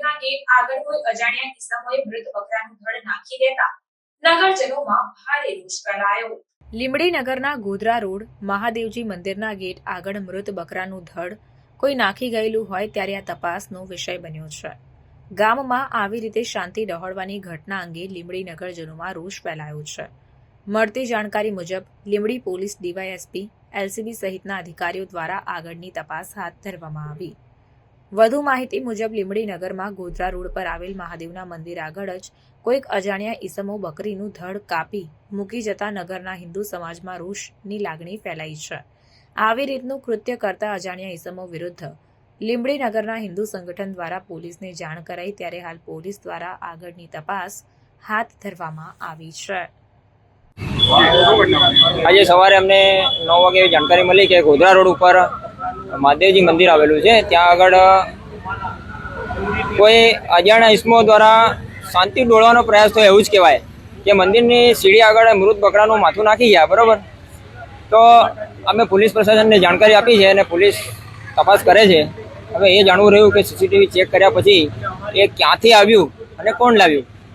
Gate આગળ કોઈ અજાણ્યા કિસ્સાઓએ મૃત બકરાનું ધડ નાખી દેતા નગરજનોમાં ભારે રોષ ફેલાયો. લીમડી નગરના ગોધરા રોડ, મહાદેવજી મંદિરના ગેટ આગળ મૃત બકરાનું ધડ કોઈ નાખી ગયેલું હોય ત્યારે આ તપાસનો વિષય બન્યો છે. ગામમાં આવી રીતે શાંતિ ડહોળવાની ઘટના અંગે લીમડી નગરજનોમાં રોષ ફેલાયો છે. મળતી જાણકારી મુજબ લીમડી પોલીસ ડીવાયએસપી, એલસીબી સહિતના અધિકારીઓ દ્વારા આગળની તપાસ હાથ ધરવામાં આવી. વધુ માહિતી મુજબ લીંબડીનગરમાં ગોધરા રોડ પર આવેલ મહાદેવના મંદિર આગળ જ કોઈક અજાણ્યા ઈસમો બકરીનું ધડ કાપી મૂકી જતા નગરના હિન્દુ સમાજમાં રોષની લાગણી ફેલાઈ છે. આવી રીતનું કૃત્ય કરતા અજાણ્યા ઈસમો વિરુદ્ધ લીંબડીનગરના હિન્દુ સંગઠન દ્વારા પોલીસને જાણ કરાઈ ત્યારે હાલ પોલીસ દ્વારા આગળની તપાસ હાથ ધરવામાં આવી છે. આજે સવારે અમને નવ વાગે જાણકારી મળી કે ગોધરા રોડ ઉપર મહાદેવજી મંદિર આવેલું છે. ત્યાં આગળ કોઈ અજાણ્યા ઇસમો દ્વારા શાંતિ ડોળવાનો પ્રયાસ થયો એવું જ કહેવાય કે મંદિરની સીડી આગળ મૃત બકરાનું માથું નાખી ગયા, બરાબર? તો અમે પોલીસ પ્રશાસનને જાણકારી આપી છે અને પોલીસ તપાસ કરે છે. હવે એ જાણવું રહ્યું કે સીસીટીવી ચેક કર્યા પછી એ ક્યાંથી આવ્યું અને કોણ લાવ્યું?